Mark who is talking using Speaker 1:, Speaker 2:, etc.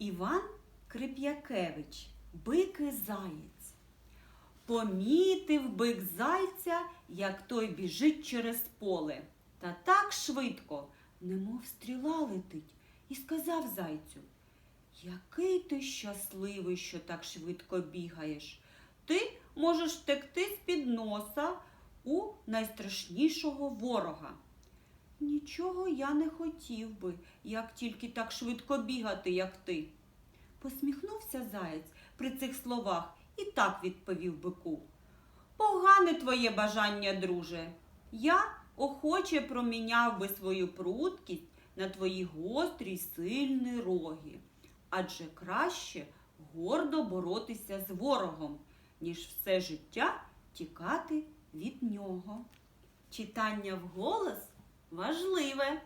Speaker 1: Іван Крип'якевич, бик і заєць. Помітив бик зайця, як той біжить через поле. Та так швидко, немов стріла летить, і сказав зайцю, який ти щасливий, що так швидко бігаєш. Ти можеш втекти з-під носа у найстрашнішого ворога. Нічого я не хотів би, як тільки так швидко бігати, як ти. Посміхнувся заєць при цих словах і так відповів бику. Погане твоє бажання, друже. Я охоче проміняв би свою пруткість на твої гострі сильні роги. Адже краще гордо боротися з ворогом, ніж все життя тікати від нього. Читання вголос важливе.